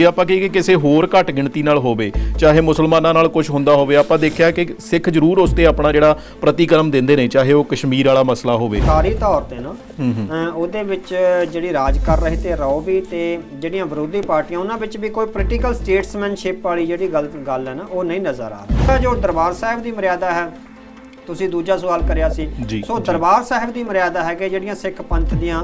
ਜੇ ਆਪਾਂ ਕਹੀਏ ਕਿ ਕਿਸੇ ਹੋਰ ਘੱਟ ਗਿਣਤੀ ਨਾਲ ਹੋਵੇ ਚਾਹੇ ਮੁਸਲਮਾਨਾਂ ਨਾਲ ਕੁਝ ਹੁੰਦਾ ਹੋਵੇ ਆਪਾਂ ਦੇਖਿਆ ਕਿ ਸਿੱਖ ਜ਼ਰੂਰ ਉਸ ਤੇ ਆਪਣਾ ਜਿਹੜਾ ਪ੍ਰਤੀਕਰਮ ਦਿੰਦੇ ਨੇ ਚਾਹੇ ਉਹ ਕਸ਼ਮੀਰ ਵਾਲਾ ਮਸਲਾ ਹੋਵੇ। ਸਰਕਾਰੀ ਤੌਰ ਤੇ ਨਾ ਅਹ ਉਹਦੇ ਵਿੱਚ ਜਿਹੜੀ ਰਾਜ ਕਰ ਰਹੇ ਤੇ ਰੋ ਵੀ ਤੇ ਜਿਹੜੀਆਂ ਵਿਰੋਧੀ ਪਾਰਟੀਆਂ ਉਹਨਾਂ ਵਿੱਚ ਵੀ ਕੋਈ ਪੋਲੀਟੀਕਲ ਸਟੇਟਸਮੈਨਸ਼ਿਪ ਵਾਲੀ ਜਿਹੜੀ ਗੱਲ ਗੱਲ ਹੈ ਨਾ ਉਹ ਨਹੀਂ ਨਜ਼ਰ ਆ ਰਹੀ। ਜੋ ਦਰਬਾਰ ਸਾਹਿਬ ਦੀ ਮਰਿਆਦਾ ਹੈ ਤੁਸੀਂ ਦੂਜਾ ਸਵਾਲ ਕਰਿਆ ਸੀ। ਸੋ। ਦਰਬਾਰ ਸਾਹਿਬ ਦੀ ਮਰਿਆਦਾ ਹੈ ਕਿ ਜਿਹੜੀਆਂ ਸਿੱਖ ਪੰਥ ਦੀਆਂ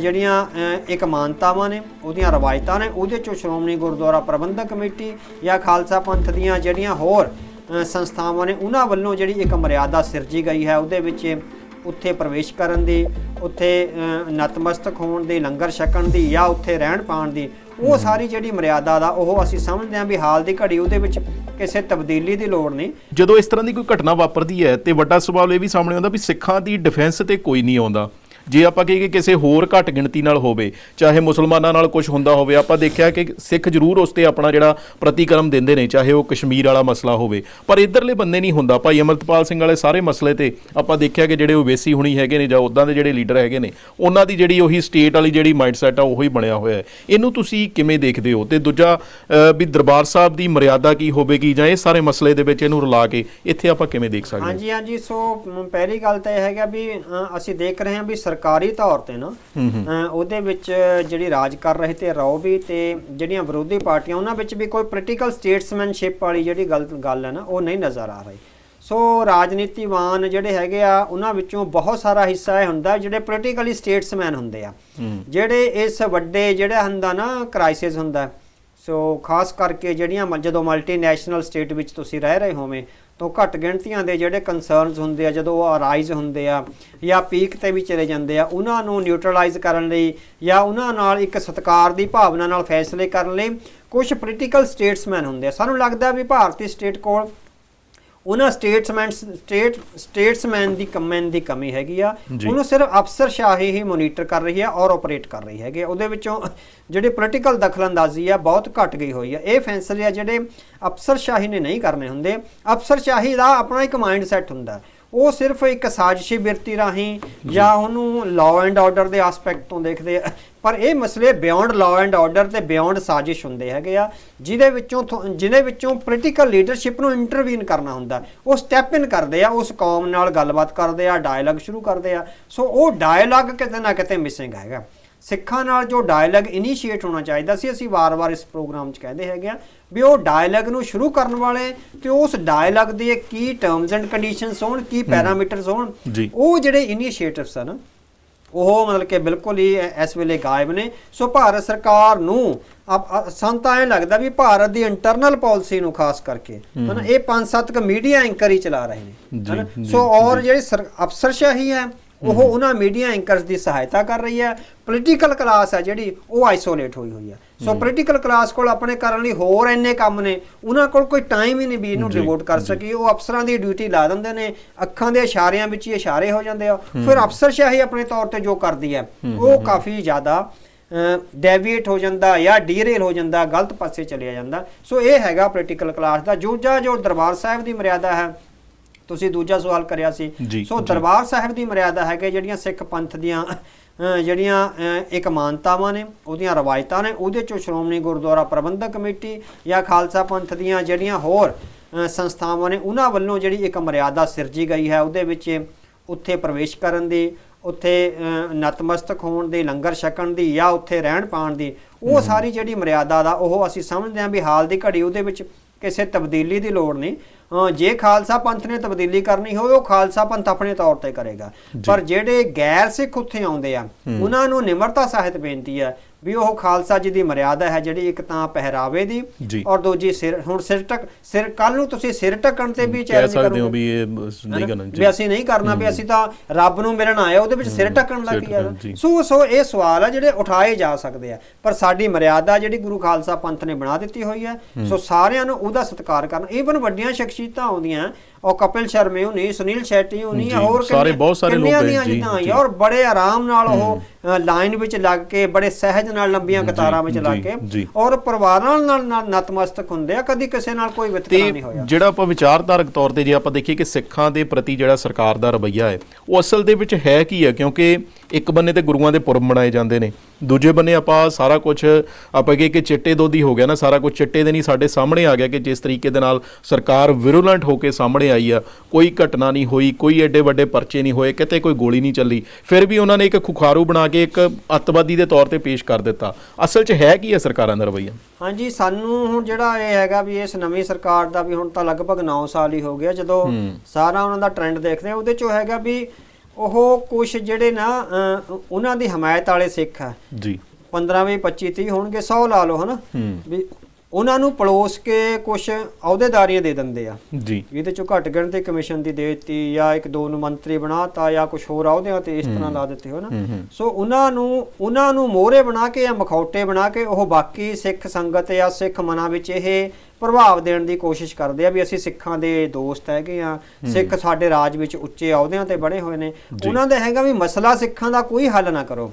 ਜਿਹੜੀਆਂ ਇੱਕ ਮਾਨਤਾਵਾਂ ਨੇ ਉਹਦੀਆਂ ਰਵਾਇਤਾਂ ਨੇ ਉਹਦੇ ਚੋਂ ਸ਼੍ਰੋਮਣੀ ਗੁਰਦੁਆਰਾ ਪ੍ਰਬੰਧਕ ਕਮੇਟੀ ਜਾਂ ਖਾਲਸਾ ਪੰਥ ਦੀਆਂ ਜਿਹੜੀਆਂ ਹੋਰ ਸੰਸਥਾਵਾਂ ਨੇ ਉਹਨਾਂ ਵੱਲੋਂ ਜਿਹੜੀ ਇੱਕ ਮਰਿਆਦਾ ਸਿਰਜੀ ਗਈ ਹੈ ਉਹਦੇ ਵਿੱਚ ਉੱਥੇ ਪ੍ਰਵੇਸ਼ ਕਰਨ ਦੀ ਉੱਥੇ ਨਤਮਸਤਕ ਹੋਣ ਦੀ ਲੰਗਰ ਛਕਣ ਦੀ ਜਾਂ ਉੱਥੇ ਰਹਿਣ ਪਾਣ ਦੀ ਉਹ ਸਾਰੀ ਜਿਹੜੀ ਮਰਿਆਦਾ ਦਾ ਉਹ ਅਸੀਂ ਸਮਝਦੇ ਹਾਂ ਵੀ ਹਾਲ ਦੀ ਘੜੀ ਉਹਦੇ ਵਿੱਚ ਕਿਸੇ ਤਬਦੀਲੀ ਦੀ ਲੋੜ ਨਹੀਂ। ਜਦੋਂ ਇਸ ਤਰ੍ਹਾਂ ਦੀ ਕੋਈ ਘਟਨਾ ਵਾਪਰਦੀ ਹੈ ਤੇ ਵੱਡਾ ਸਵਾਲ ਇਹ ਵੀ ਸਾਹਮਣੇ ਆਉਂਦਾ ਵੀ ਸਿੱਖਾਂ ਦੀ ਡਿਫੈਂਸ ਤੇ ਕੋਈ ਨਹੀਂ ਆਉਂਦਾ। ਜੇ ਆਪਾਂ ਕਹੀਏ ਕਿ ਕਿਸੇ ਹੋਰ ਘੱਟ ਗਿਣਤੀ ਨਾਲ ਹੋਵੇ, ਚਾਹੇ ਮੁਸਲਮਾਨਾਂ ਨਾਲ ਕੁਝ ਹੁੰਦਾ ਹੋਵੇ, ਆਪਾਂ ਦੇਖਿਆ ਕਿ ਸਿੱਖ ਜ਼ਰੂਰ ਉਸ ਤੇ ਆਪਣਾ ਜਿਹੜਾ ਪ੍ਰਤੀਕਰਮ ਦਿੰਦੇ ਨੇ, ਚਾਹੇ ਉਹ ਕਸ਼ਮੀਰ ਵਾਲਾ ਮਸਲਾ ਹੋਵੇ। ਪਰ ਇਧਰਲੇ ਬੰਦੇ ਨਹੀਂ ਹੁੰਦਾ। ਭਾਈ ਅਮਰਤਪਾਲ ਸਿੰਘ ਵਾਲੇ ਸਾਰੇ ਮਸਲੇ ਤੇ ਆਪਾਂ ਦੇਖਿਆ ਕਿ ਜਿਹੜੇ ਓਵੇਸੀ ਹੁਣੀ ਹੈਗੇ ਨੇ ਜਾਂ ਉਦਾਂ ਦੇ ਜਿਹੜੇ ਲੀਡਰ ਹੈਗੇ ਨੇ, ਉਹਨਾਂ ਦੀ ਜਿਹੜੀ ਉਹੀ ਸਟੇਟ ਵਾਲੀ ਜਿਹੜੀ ਮਾਈਂਡਸੈਟ ਆ, ਉਹੀ ਬਣਿਆ ਹੋਇਆ ਹੈ। ਇਹਨੂੰ ਤੁਸੀਂ ਕਿਵੇਂ ਦੇਖਦੇ ਹੋ? ਤੇ ਦੂਜਾ ਵੀ ਦਰਬਾਰ ਸਾਹਿਬ ਦੀ ਮਰਿਆਦਾ ਕੀ ਹੋਵੇਗੀ ਜਾਂ ਇਹ ਸਾਰੇ ਮਸਲੇ ਦੇ ਵਿੱਚ ਇਹਨੂੰ ਰਲਾ ਕੇ ਇੱਥੇ ਆਪਾਂ ਕਿਵੇਂ ਦੇਖ ਸਕਦੇ ਹਾਂ? ਹਾਂਜੀ ਹਾਂਜੀ। ਸੋ ਪਹਿਲੀ ਗੱਲ ਤਾਂ ਇਹ ਹੈਗਾ ਵੀ ਅਸੀਂ ਦੇਖ ਰਹੇ ਹਾਂ ਵੀ ਸਰਕਾਰੀ ਤੌਰ ਤੇ ਨਾ ਉਹਦੇ ਵਿੱਚ ਜਿਹੜੀ ਰਾਜ ਕਰ ਰਹੇ ਤੇ ਰੋ ਵੀ ਤੇ ਜਿਹੜੀਆਂ ਵਿਰੋਧੀ ਪਾਰਟੀਆਂ ਉਹਨਾਂ ਵਿੱਚ ਵੀ ਕੋਈ ਪੋਲੀਟੀਕਲ ਸਟੇਟਸਮੈਨਸ਼ਿਪ ਵਾਲੀ ਜਿਹੜੀ ਗੱਲ ਗੱਲ ਹੈ ਨਾ ਉਹ ਨਹੀਂ ਨਜ਼ਰ ਆ ਰਹੀ। ਸੋ ਰਾਜਨੀਤੀਵਾਨ ਜਿਹੜੇ ਹੈਗੇ ਆ ਉਹਨਾਂ ਵਿੱਚੋਂ ਬਹੁਤ ਸਾਰਾ ਹਿੱਸਾ ਇਹ ਹੁੰਦਾ ਜਿਹੜੇ ਪੋਲੀਟੀਕਲੀ ਸਟੇਟਸਮੈਨ ਹੁੰਦੇ ਆ। ਜਿਹੜੇ ਇਸ ਵੱਡੇ ਜਿਹੜਾ ਹੁੰਦਾ ਨਾ ਕ੍ਰਾਈਸਿਸ ਹੁੰਦਾ ਸੋ ਖਾਸ ਕਰਕੇ ਜਿਹੜੀਆਂ ਜਦੋਂ ਮਲਟੀਨੈਸ਼ਨਲ ਸਟੇਟ ਵਿੱਚ ਤੁਸੀਂ ਰਹਿ ਰਹੇ ਹੋਵੇਂ ਤੋਂ ਘੱਟ ਗਿਣਤੀਆਂ ਦੇ ਜਿਹੜੇ ਕਨਸਰਨਸ ਹੁੰਦੇ ਆ, ਜਦੋਂ ਉਹ ਅਰਾਈਜ਼ ਹੁੰਦੇ ਆ ਜਾਂ ਪੀਕ ਤੇ ਵੀ ਚਲੇ ਜਾਂਦੇ ਆ, ਉਹਨਾਂ ਨੂੰ ਨਿਊਟਰਲਾਈਜ਼ ਕਰਨ ਲਈ ਜਾਂ ਉਹਨਾਂ ਨਾਲ ਇੱਕ ਸਤਕਾਰ ਦੀ ਭਾਵਨਾ ਨਾਲ ਫੈਸਲੇ ਕਰਨ ਲਈ ਕੁਝ ਪੋਲੀਟੀਕਲ ਸਟੇਟਸਮੈਨ ਹੁੰਦੇ ਆ। ਸਾਨੂੰ ਲੱਗਦਾ ਵੀ ਭਾਰਤੀ ਸਟੇਟ ਕੋਲ ਉਹਨਾਂ ਸਟੇਟਸਮੈਨ ਸਟੇਟ ਸਟੇਟਸਮੈਨ ਦੀ ਕਮੈਨ ਦੀ ਕਮੀ ਹੈਗੀ ਆ। ਉਹਨੂੰ ਸਿਰਫ ਅਫਸਰਸ਼ਾਹੀ ਹੀ ਮੋਨੀਟਰ ਕਰ ਰਹੀ ਹੈ ਔਰ ਆਪਰੇਟ ਕਰ ਰਹੀ ਹੈਗੀ। ਉਹਦੇ ਵਿੱਚੋਂ ਜਿਹੜੇ ਪੋਲੀਟੀਕਲ ਦਖਲਅੰਦਾਜ਼ੀ ਆ ਬਹੁਤ ਘਟ ਗਈ ਹੋਈ ਆ ਇਹ ਫੈਸਲੇ ਆ ਜਿਹੜੇ ਅਫਸਰਸ਼ਾਹੀ ਨੇ ਨਹੀਂ ਕਰਨੇ ਹੁੰਦੇ ਅਫਸਰਸ਼ਾਹੀ ਦਾ ਆਪਣਾ ਇੱਕ ਮਾਈਂਡ ਸੈਟ ਹੁੰਦਾ ਉਹ ਸਿਰਫ ਇੱਕ ਸਾਜ਼ਿਸ਼ੀ ਬਿਰਤੀ ਰਾਹੀਂ ਜਾਂ। ਉਹਨੂੰ ਲਾਅ ਐਂਡ ਆਰਡਰ ਦੇ ਐਸਪੈਕਟ ਤੋਂ ਦੇਖਦੇ ਆ। ਪਰ ਇਹ ਮਸਲੇ ਬਿਯੋਂਡ ਲਾਅ ਐਂਡ ਆਰਡਰ ਤੇ ਬਿਯੋਂਡ ਸਾਜ਼ਿਸ਼ ਹੁੰਦੇ ਹੈਗੇ ਆ ਜਿਹਦੇ ਵਿੱਚੋਂ ਜਿਹਦੇ ਵਿੱਚੋਂ ਪੋਲੀਟੀਕਲ ਲੀਡਰਸ਼ਿਪ ਨੂੰ ਇੰਟਰਵੀਨ ਕਰਨਾ ਹੁੰਦਾ। ਉਹ ਸਟੈਪ ਇਨ ਕਰਦੇ ਆ ਉਸ ਕੌਮ ਨਾਲ ਗੱਲਬਾਤ ਕਰਦੇ ਆ ਡਾਇਲੌਗ ਸ਼ੁਰੂ ਕਰਦੇ ਆ। ਸੋ ਉਹ ਡਾਇਲੌਗ ਕਿਤੇ ਨਾ ਕਿਤੇ ਮਿਸਿੰਗ ਹੈਗਾ। ਸਿੱਖਾਂ ਨਾਲ ਜੋ ਡਾਇਲੌਗ ਇਨੀਸ਼ੀਏਟ ਹੋਣਾ ਚਾਹੀਦਾ ਸੀ ਅਸੀਂ ਵਾਰ-ਵਾਰ ਇਸ ਪ੍ਰੋਗਰਾਮ 'ਚ ਕਹਿੰਦੇ ਹੈਗੇ ਆ ਵੀ ਉਹ ਡਾਇਲੌਗ ਨੂੰ ਸ਼ੁਰੂ ਕਰਨ ਵਾਲੇ ਤੇ ਉਸ ਡਾਇਲੌਗ ਦੇ ਕੀ ਟਰਮਸ ਐਂਡ ਕੰਡੀਸ਼ਨਸ ਹੋਣ ਕੀ ਪੈਰਾਮੀਟਰਸ ਹੋਣ। ਉਹ ਜਿਹੜੇ ਇਨੀਸ਼ੀਏਟਿਵਸ ਆ ਨਾ ਉਹ ਮਤਲਬ ਕਿ ਬਿਲਕੁਲ ਹੀ ਇਸ ਵੇਲੇ ਗਾਇਬ ਨੇ ਸੋ ਭਾਰਤ ਸਰਕਾਰ ਨੂੰ ਆਪ- ਆ- ਸਾਨੂੰ ਤਾਂ ਐਂ ਲੱਗਦਾ ਵੀ ਭਾਰਤ ਦੀ ਇੰਟਰਨਲ ਪਾਲਿਸੀ ਨੂੰ ਖਾਸ ਕਰਕੇ ਹਨਾ ਇਹ ਪੰਜ ਸੱਤ ਕ ਮੀਡੀਆ ਐਂਕਰ ਹੀ ਚਲਾ ਰਹੇ ਨੇ ਹਨਾ? ਸੋ ਔਰ ਜਿਹੜੀ ਸਰ- ਅਫਸਰਸ਼ਾਹੀ ਹੈ ਉਹ ਉਹਨਾਂ ਮੀਡੀਆ ਐਂਕਰਸ ਦੀ ਸਹਾਇਤਾ ਕਰ ਰਹੀ ਹੈ। ਪੋਲੀਟੀਕਲ ਕਲਾਸ ਹੈ ਜਿਹੜੀ ਉਹ ਆਈਸੋਲੇਟ ਹੋਈ ਹੋਈ ਹੈ। ਸੋ ਪੋਲੀਟੀਕਲ ਕਲਾਸ ਕੋਲ ਆਪਣੇ ਕਰਨ ਲਈ ਹੋਰ ਇੰਨੇ ਕੰਮ ਨੇ ਉਹਨਾਂ ਕੋਲ ਕੋਈ ਟਾਈਮ ਹੀ ਨਹੀਂ ਵੀ ਇਹਨੂੰ ਜੀ, ਡਿਵੋਟ ਕਰ ਜੀ। ਸਕੀ ਉਹ ਅਫਸਰਾਂ ਦੀ ਡਿਊਟੀ ਲਾ ਦਿੰਦੇ ਨੇ ਅੱਖਾਂ ਦੇ ਇਸ਼ਾਰਿਆਂ ਵਿੱਚ ਹੀ ਇਸ਼ਾਰੇ ਹੋ ਜਾਂਦੇ ਆ। ਫਿਰ ਅਫਸਰਸ਼ਾਹੀ ਆਪਣੇ ਤੌਰ ਤੇ ਜੋ ਕਰਦੀ ਹੈ ਉਹ ਕਾਫੀ ਜ਼ਿਆਦਾ ਡੈਵੀਏਟ ਹੋ ਜਾਂਦਾ ਜਾਂ ਡੀਰੇਲ ਹੋ ਜਾਂਦਾ ਗਲਤ ਪਾਸੇ ਚਲਿਆ ਜਾਂਦਾ। ਸੋ ਇਹ ਹੈਗਾ ਪੋਲੀਟੀਕਲ ਕਲਾਸ ਦਾ। ਜੂਜਾ ਜੋ ਦਰਬਾਰ ਸਾਹਿਬ ਦੀ ਮਰਿਆਦਾ ਹੈ ਤੁਸੀਂ ਦੂਜਾ ਸਵਾਲ ਕਰਿਆ ਸੀ ਸੋ। ਦਰਬਾਰ ਸਾਹਿਬ ਦੀ ਮਰਿਆਦਾ ਹੈ ਕਿ ਜਿਹੜੀਆਂ ਸਿੱਖ ਪੰਥ ਦੀਆਂ ਜਿਹੜੀਆਂ ਇੱਕ ਮਾਨਤਾਵਾਂ ਨੇ ਉਹਦੀਆਂ ਰਵਾਇਤਾਂ ਨੇ ਉਹਦੇ ਚੋਂ ਸ਼੍ਰੋਮਣੀ ਗੁਰਦੁਆਰਾ ਪ੍ਰਬੰਧਕ ਕਮੇਟੀ ਜਾਂ ਖਾਲਸਾ ਪੰਥ ਦੀਆਂ ਜਿਹੜੀਆਂ ਹੋਰ ਸੰਸਥਾਵਾਂ ਨੇ ਉਹਨਾਂ ਵੱਲੋਂ ਜਿਹੜੀ ਇੱਕ ਮਰਿਆਦਾ ਸਿਰਜੀ ਗਈ ਹੈ ਉਹਦੇ ਵਿੱਚ ਉੱਥੇ ਪ੍ਰਵੇਸ਼ ਕਰਨ ਦੀ ਉੱਥੇ ਨਤਮਸਤਕ ਹੋਣ ਦੀ ਲੰਗਰ ਛਕਣ ਦੀ ਜਾਂ ਉੱਥੇ ਰਹਿਣ ਪਾਣ ਦੀ ਉਹ ਸਾਰੀ ਜਿਹੜੀ ਮਰਿਆਦਾ ਦਾ ਉਹ ਅਸੀਂ ਸਮਝਦੇ ਹਾਂ ਵੀ ਹਾਲ ਦੀ ਘੜੀ ਉਹਦੇ ਵਿੱਚ ਕਿਸੇ ਤਬਦੀਲੀ ਦੀ ਲੋੜ ਨਹੀਂ। ਜੇ ਖਾਲਸਾ ਪੰਥ ਨੇ ਤਬਦੀਲੀ ਕਰਨੀ ਹੋਵੇ ਉਹ ਖਾਲਸਾ ਪੰਥ ਆਪਣੇ ਤੌਰ ਤੇ ਕਰੇਗਾ। ਪਰ ਜਿਹੜੇ ਗੈਰ ਸਿੱਖ ਉੱਥੇ ਆਉਂਦੇ ਆ ਉਹਨਾਂ ਨੂੰ ਨਿਮਰਤਾ ਸਾਹਿਤ ਬੇਨਤੀ ਹੈ ਵੀ ਉਹ ਖਾਲਸਾ ਜੀ ਦੀ ਮਰਿਆਦਾ ਹੈ ਜਿਹੜੀ ਇੱਕ ਤਾਂ ਪਹਿਰਾਵੇ ਦੀ। ਔਰ ਦੂਜੀ ਸਿਰ ਹੁਣ ਸਿਰ ਟਕ ਸਿਰ ਕੱਲ ਨੂੰ ਤੁਸੀਂ ਸਿਰ ਟਕਣ ਤੇ ਵੀ ਕਹਿ ਚੈਲੰਜ ਸਕਦੇ ਹੋ ਕਰੋਗੇ। ਵੀ ਇਹ ਨਹੀਂ ਕਰਨਾ ਵੀ ਅਸੀਂ ਨਹੀਂ ਕਰਨਾ ਵੀ ਅਸੀਂ ਤਾਂ ਰੱਬ ਨੂੰ ਮਿਲਣ ਆਏ ਉਹਦੇ ਵਿੱਚ ਸਿਰ ਟਕਣ ਢੱਕਣ, ਜੀ। ਸੋ ਸੋ ਇਹ ਸਵਾਲ ਆ ਜਿਹੜੇ ਉਠਾਏ ਜਾ ਸਕਦੇ ਆ। ਪਰ ਸਾਡੀ ਮਰਿਆਦਾ ਜਿਹੜੀ ਗੁਰੂ ਖਾਲਸਾ ਪੰਥ ਨੇ ਬਣਾ ਦਿੱਤੀ ਹੋਈ ਹੈ ਸੋ ਸਾਰਿਆਂ ਨੂੰ ਉਹਦਾ ਸਤਿਕਾਰ ਕਰਨਾ ਈਵਨ ਵੱਡੀਆਂ ਸ਼ਖਸੀਅਤਾਂ ਆਉਂਦੀਆਂ ਉਹ ਕਪਿਲ ਸ਼ਰਮੇ ਹੁਣੀ ਸੁਨੀਲ ਸ਼ੈਟੀ ਹੁਣੀ ਹੋਰ ਸਾਰੇ ਬਹੁਤ ਸਾਰੇ ਲੋਕ ਦੀਆਂ ਜੀ। ਔਰ ਬੜੇ ਆਰਾਮ ਨਾਲ ਉਹ ਲਾਈਨ ਵਿੱਚ ਲੱਗ ਕੇ ਬੜੇ ਸਹਿਜ ਨਾਲ ਲੰਬੀਆਂ ਕਤਾਰਾਂ ਵਿੱਚ ਲੱਗ ਕੇ। ਔਰ ਪਰਿਵਾਰਾਂ ਨਾਲ ਨਤਮਸਤਕ ਹੁੰਦੇ ਆ ਕਦੀ ਕਿਸੇ ਨਾਲ ਕੋਈ ਵਿਤਕਰਾ ਨਹੀਂ ਹੋਇਆ ਜਿਹੜਾ ਆਪਾਂ ਵਿਚਾਰਧਾਰਕ ਤੌਰ ਤੇ ਜੇ ਆਪਾਂ ਦੇਖੀਏ ਕਿ ਸਿੱਖਾਂ ਦੇ ਪ੍ਰਤੀ ਜਿਹੜਾ ਸਰਕਾਰ ਦਾ ਰਵੱਈਆ ਹੈ ਉਹ ਅਸਲ ਦੇ ਵਿੱਚ ਹੈ ਕੀ ਹੈ ਕਿਉਂਕਿ ਇੱਕ ਬੰਨੇ ਤੇ ਗੁਰੂਆਂ ਦੇ ਪੁਰਬ ਮਨਾਏ ਜਾਂਦੇ ਨੇ ਦੂਜੇ ਬੰਨੇ ਆਪਾਂ ਸਾਰਾ ਕੁਝ ਆਪਾਂ ਕਹੇ ਕਿ ਚਿੱਟੇ ਦੋਧੀ ਹੋ ਗਿਆ ਨਾ ਸਾਰਾ ਕੁਝ ਚਿੱਟੇ ਦੇ ਨਹੀਂ ਸਾਡੇ ਸਾਹਮਣੇ ਆ ਗਿਆ ਕਿ ਜਿਸ ਤਰੀਕੇ ਦੇ ਨਾਲ ਸਰਕਾਰ ਵਿਰੂਲੈਂਟ ਹੋ ਕੇ ਸਾਹਮਣੇ ਆਈ ਆ ਕੋਈ ਘਟਨਾ ਨਹੀਂ ਹੋਈ ਕੋਈ ਐਡੇ ਵੱਡੇ ਪਰਚੇ ਨਹੀਂ ਹੋਏ ਕਿਤੇ ਕੋਈ ਗੋਲੀ ਨਹੀਂ ਚੱਲੀ। ਫਿਰ ਵੀ ਉਹਨਾਂ ਨੇ ਇੱਕ ਖੁਖਾਰੂ ਬਣਾ ਕੇ ਇੱਕ ਅੱਤਵਾਦੀ ਦੇ ਤੌਰ ਤੇ ਪੇਸ਼ ਕਰ ਦਿੱਤਾ। ਅਸਲ 'ਚ ਹੈ ਕੀ ਹੈ ਸਰਕਾਰਾਂ ਦਾ ਰਵੱਈਆ? ਹਾਂਜੀ ਸਾਨੂੰ ਹੁਣ ਜਿਹੜਾ ਇਹ ਹੈਗਾ ਵੀ ਇਸ ਨਵੀਂ ਸਰਕਾਰ ਦਾ ਵੀ ਹੁਣ ਤਾਂ ਲਗਭਗ 9 ਸਾਲ ਹੀ ਹੋ ਗਿਆ ਜਦੋਂ ਸਾਰਾ ਉਹਨਾਂ ਦਾ ਟ੍ਰੈਂਡ ਦੇਖਦੇ ਆ ਉਹਦੇ ਚੋਂ ਹੈਗਾ ਵੀ ਉਹ ਕੁਝ ਜਿਹੜੇ ਨਾ ਉਹਨਾਂ ਦੀ ਹਮਾਇਤ ਵਾਲੇ ਸਿੱਖ ਆ। ਜੀ। 15 ਵੀਹ 25 30 ਹੋਣਗੇ 100 ਲਾ ਲਓ ਹਨਾ? ਵੀ ਉਹਨਾਂ ਨੂੰ ਪਲੋਸ ਕੇ ਕੁਝ ਅਹੁਦੇਦਾਰੀਆਂ ਦੇ ਦਿੰਦੇ ਆ। ਜੀ। ਇਹਦੇ ਚੋਂ ਘੱਟ ਗਿਣਤੀ ਕਮਿਸ਼ਨ ਦੀ ਦੇ ਦਿੱਤੀ ਜਾਂ ਇੱਕ ਦੋ ਨੂੰ ਮੰਤਰੀ ਬਣਾਤਾ ਜਾਂ ਕੁਝ ਹੋਰ ਅਹੁਦਿਆਂ ਤੇ ਇਸ ਤਰ੍ਹਾਂ ਲਾ ਦਿੱਤੇ ਹੋ ਨਾ ਸੋ ਉਹਨਾਂ ਨੂੰ ਉਹਨਾਂ ਨੂੰ ਮੋਹਰੇ ਬਣਾ ਕੇ ਜਾਂ ਮਖੌਟੇ ਬਣਾ ਕੇ ਉਹ ਬਾਕੀ ਸਿੱਖ ਸੰਗਤ ਜਾਂ ਸਿੱਖ ਮਨਾਂ ਵਿੱਚ ਇਹ ਪ੍ਰਭਾਵ ਦੇਣ ਦੀ ਕੋਸ਼ਿਸ਼ ਕਰਦੇ ਆ ਵੀ ਅਸੀਂ ਸਿੱਖਾਂ ਦੇ ਦੋਸਤ ਹੈਗੇ ਆ ਸਿੱਖ ਸਾਡੇ ਰਾਜ ਵਿੱਚ ਉੱਚੇ ਅਹੁਦਿਆਂ ਤੇ ਬਣੇ ਹੋਏ ਨੇ। ਉਹਨਾਂ ਦਾ ਹੈਗਾ ਵੀ ਮਸਲਾ ਸਿੱਖਾਂ ਦਾ ਕੋਈ ਹੱਲ ਨਾ ਕਰੋ।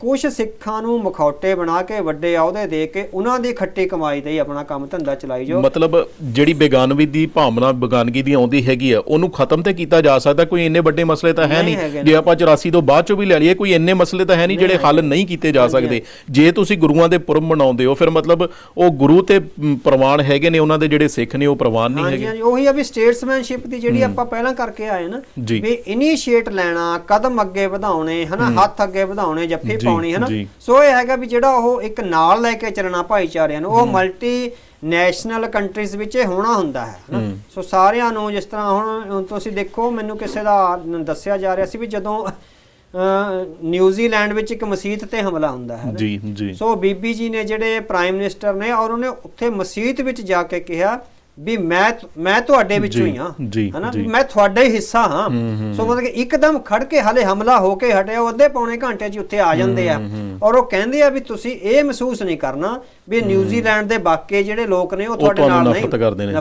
ਕੁਝ ਸਿੱਖਾਂ ਨੂੰ ਮਖੌਟੇ ਬਣਾ ਕੇ ਵੱਡੇ ਅਹੁਦੇ ਦੇ ਕੇ ਉਹਨਾਂ ਦੀ ਖੱਟੀ ਕਮਾਈ ਤੇ ਹੀ ਆਪਣਾ ਕੰਮ ਧੰਦਾ ਚਲਾਈ ਜਾਓ। ਮਤਲਬ ਜਿਹੜੀ ਬੇਗਾਨਗੀ ਦੀ ਭਾਵਨਾ ਬੇਗਾਨਗੀ ਦੀ ਆਉਂਦੀ ਹੈਗੀ ਆ ਉਹਨੂੰ ਖਤਮ ਤੇ ਕੀਤਾ ਜਾ ਸਕਦਾ ਕੋਈ ਇੰਨੇ ਵੱਡੇ ਮਸਲੇ ਤਾਂ ਹੈ ਨਹੀਂ ਹੈਗੇ ਜੇ ਆਪਾਂ 84 ਤੋਂ ਬਾਅਦ ਚੋਂ ਵੀ ਲੈ ਲਈਏ ਕੋਈ ਇੰਨੇ ਮਸਲੇ ਤਾਂ ਹੈ ਨਹੀਂ ਜਿਹੜੇ ਹੱਲ ਨਹੀਂ ਕੀਤੇ ਜਾ ਸਕਦੇ। ਜੇ ਤੁਸੀਂ ਗੁਰੂਆਂ ਦੇ ਪੁਰਬ ਮਨਾਉਂਦੇ ਹੋ ਫਿਰ ਮਤਲਬ ਉਹ ਗੁਰੂ ਤੇ ਮ, ਪ੍ਰਵਾਨ ਹੈਗੇ ਨੇ ਉਹਨਾਂ ਦੇ ਜਿਹੜੇ ਸਿੱਖ ਨੇ ਉਹ ਪ੍ਰਵਾਨ ਨਹੀਂ ਹੈਗੇ? ਹਾਂਜੀ ਉਹੀ ਆ ਵੀ ਸਟੇਟਸਮੈਨਸ਼ਿਪ ਦੀ ਜਿਹੜੀ ਆਪਾਂ ਪਹਿਲਾਂ ਕਰਕੇ ਆਏ ਨਾ। ਵੀ ਇਨੀਸ਼ੀਏਟ ਲੈਣਾ ਕਦਮ ਅੱਗੇ ਵਧਾਉਣੇ ਹਨਾ ਹੱਥ ਅੱਗੇ ਵਧਾਉਣੇ ਜੱਫੀ ਪਾਉਣੀ ਹਨਾ। ਸੋ ਇਹ ਹੈਗਾ ਵੀ ਜਿਹੜਾ ਉਹ ਇੱਕ ਨਾਲ ਲੈ ਕੇ ਚੱਲਣਾ ਭਾਈਚਾਰਿਆਂ ਨੂੰ ਉਹ ਮਲਟੀ ਨੈਸ਼ਨਲ ਕੰਟਰੀਜ਼ ਵਿੱਚ ਇਹ ਹੋਣਾ ਹੁੰਦਾ ਹੈ ਸੋ ਸਾਰਿਆਂ ਨੂੰ ਜਿਸ ਤਰ੍ਹਾਂ ਹੁਣ ਤੁਸੀਂ ਦੇਖੋ ਮੈਨੂੰ ਕਿਸੇ ਦਾ ਦੱਸਿਆ ਜਾ ਰਿਹਾ ਸੀ ਵੀ ਜਦੋਂ ਨਿਊਜ਼ੀਲੈਂਡ ਵਿੱਚ ਇੱਕ ਮਸਜਿਦ ਤੇ ਹਮਲਾ ਹੁੰਦਾ ਹੈ। ਜੀ ਜੀ। ਸੋ ਬੀਬੀ ਜੀ ਨੇ ਜਿਹੜੇ ਪ੍ਰਾਈਮ ਮਿਨਿਸਟਰ ਨੇ ਔਰ ਉਹਨੇ ਉੱਥੇ ਮਸਜਿਦ ਵਿੱਚ ਜਾ ਕੇ ਕਿਹਾ ਵੀ ਮੈਂ ਮੈਂ ਤੁਹਾਡੇ ਵਿੱਚੋਂ ਹੀ ਹਾਂ ਹਨਾ। ਮੈਂ ਤੁਹਾਡਾ ਹੀ ਹਿੱਸਾ ਹਾਂ। ਸੋ ਮਤਲਬ ਕਿ ਇੱਕਦਮ ਖੜ ਕੇ ਹਲੇ ਹਮਲਾ ਹੋ ਕੇ ਹਟਿਆ ਉਹ ਅੱਧੇ ਪੌਣੇ ਘੰਟੇ 'ਚ ਉੱਥੇ ਆ ਜਾਂਦੇ ਆ। ਔਰ ਉਹ ਕਹਿੰਦੇ ਆ ਵੀ ਤੁਸੀਂ ਇਹ ਮਹਿਸੂਸ ਨਹੀਂ ਕਰਨਾ ਵੀ ਨਿਊਜ਼ੀਲੈਂਡ ਦੇ ਬਾਕੀ ਜਿਹੜੇ ਲੋਕ ਨੇ ਉਹ ਤੁਹਾਡੇ ਨਾਲ ਨਹੀਂ ਨਫ਼ਰਤ ਕਰਦੇ ਨੇ।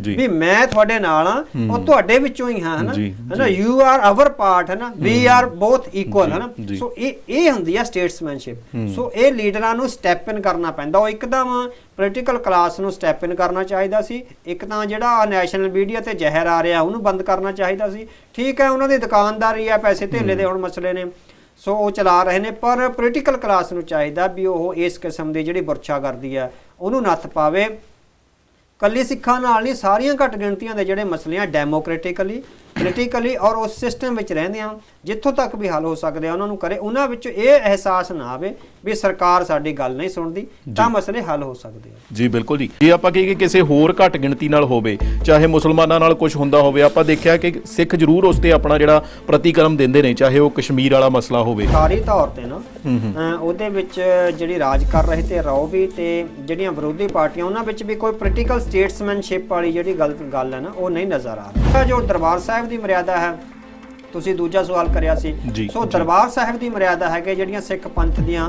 ਜੀ। ਵੀ ਮੈਂ ਤੁਹਾਡੇ ਨਾਲ ਆ ਉਹ ਤੁਹਾਡੇ ਵਿੱਚੋਂ ਹੀ ਹਾਂ ਹਨਾ? ਹਨਾ? ਯੂ ਆਰ ਆਵਰ ਪਾਰਟ ਹਨਾ? ਵੀ ਆਰ ਬੋਥ ਇਕੁਅਲ ਹਨਾ। ਸੋ ਇਹ ਇਹ ਹੁੰਦੀ ਆ ਸਟੇਟਸਮੈਨਸ਼ਿਪ ਸੋ ਇਹ ਲੀਡਰਾਂ ਨੂੰ ਸਟੈਪ ਇਨ ਕਰਨਾ ਪੈਂਦਾ। ਉਹ ਇੱਕਦਮ ਪੋਲੀਟੀਕਲ ਕਲਾਸ ਨੂੰ ਸਟੈਪ ਇਨ ਕਰਨਾ ਚਾਹੀਦਾ ਸੀ। ਇੱਕ ਤਾਂ ਜਿਹੜਾ ਨੈਸ਼ਨਲ ਮੀਡੀਆ ਤੇ ਜ਼ਹਿਰ ਆ ਰਿਹਾ ਉਹਨੂੰ ਬੰਦ ਕਰਨਾ ਚਾਹੀਦਾ ਸੀ। ਠੀਕ ਹੈ ਉਹਨਾਂ ਦੀ ਦੁਕਾਨਦਾਰੀ ਆ ਪੈਸੇ ਧੇਲੇ ਦੇ ਹੁਣ ਮਸਲੇ ਨੇ। ਸੋ ਉਹ ਚਲਾ ਰਹੇ ਨੇ, ਪਰ ਪੋਲੀਟੀਕਲ ਕਲਾਸ ਨੂੰ ਚਾਹੀਦਾ ਵੀ ਉਹ ਇਸ ਕਿਸਮ ਦੀ ਜਿਹੜੀ ਬੁਰਛਾ ਕਰਦੀ ਆ ਉਹਨੂੰ ਨੱਥ ਪਾਵੇ। ਕੱਲੀ ਸਿੱਖਾਂ ਨਾਲ ਨਹੀਂ, ਸਾਰੀਆਂ ਘੱਟ ਗਿਣਤੀਆਂ ਦੇ ਜਿਹੜੇ ਮਸਲੇ ਆ ਡੈਮੋਕ੍ਰੈਟਿਕਲੀ ਪੋਲੀਟੀਕਲੀ ਔਰ ਉਸ ਸਿਸਟਮ ਵਿੱਚ ਰਹਿੰਦੇ ਆ ਜਿੱਥੋਂ ਤੱਕ ਵੀ ਹੱਲ ਹੋ ਸਕਦੇ ਆ ਉਹਨਾਂ ਨੂੰ ਕਰੇ ਉਹਨਾਂ ਵਿੱਚ ਇਹ ਅਹਿਸਾਸ ਨਾ ਆਵੇ ਵੀ ਸਰਕਾਰ ਸਾਡੀ ਗੱਲ ਨਹੀਂ ਸੁਣਦੀ ਤਾਂ ਮਸਲੇ ਹੱਲ ਹੋ ਸਕਦੇ ਆ। ਜੀ ਬਿਲਕੁਲ ਜੀ। ਜੇ ਆਪਾਂ ਕਹੀਏ ਕਿ ਕਿਸੇ ਹੋਰ ਘੱਟ ਗਿਣਤੀ ਨਾਲ ਹੋਵੇ ਚਾਹੇ ਮੁਸਲਮਾਨਾਂ ਨਾਲ ਕੁਝ ਹੁੰਦਾ ਹੋਵੇ ਆਪਾਂ ਦੇਖਿਆ ਕਿ ਸਿੱਖ ਜ਼ਰੂਰ ਉਸ ਤੇ ਆਪਣਾ ਜਿਹੜਾ ਪ੍ਰਤੀਕਰਮ ਦਿੰਦੇ ਨੇ ਚਾਹੇ ਉਹ ਕਸ਼ਮੀਰ ਵਾਲਾ ਮਸਲਾ ਹੋਵੇ। ਸਰਕਾਰੀ ਤੌਰ ਤੇ ਨਾ ਉਹਦੇ ਵਿੱਚ ਜਿਹੜੀ ਰਾਜ ਕਰ ਰਹੇ ਤੇ ਰੋ ਵੀ ਤੇ ਜਿਹੜੀਆਂ ਵਿਰੋਧੀ ਪਾਰਟੀਆਂ ਉਹਨਾਂ ਵਿੱਚ ਵੀ ਕੋਈ ਪੋਲੀਟੀਕਲ ਸਟੇਟਸਮੈਨਸ਼ਿਪ ਵਾਲੀ ਜਿਹੜੀ ਗੱਲ ਗੱਲ ਹੈ ਨਾ ਉਹ ਨਹੀਂ ਨਜ਼ਰ ਆ ਰਹੀ। ਜੋ ਦਰਬਾਰ ਸਾਹਿਬ ਦੀ ਮਰਿਆਦਾ ਹੈ ਤੁਸੀਂ ਦੂਜਾ ਸਵਾਲ ਕਰਿਆ ਸੀ ਸੋ। ਦਰਬਾਰ ਸਾਹਿਬ ਦੀ ਮਰਿਆਦਾ ਹੈਗੇ ਜਿਹੜੀਆਂ ਸਿੱਖ ਪੰਥ ਦੀਆਂ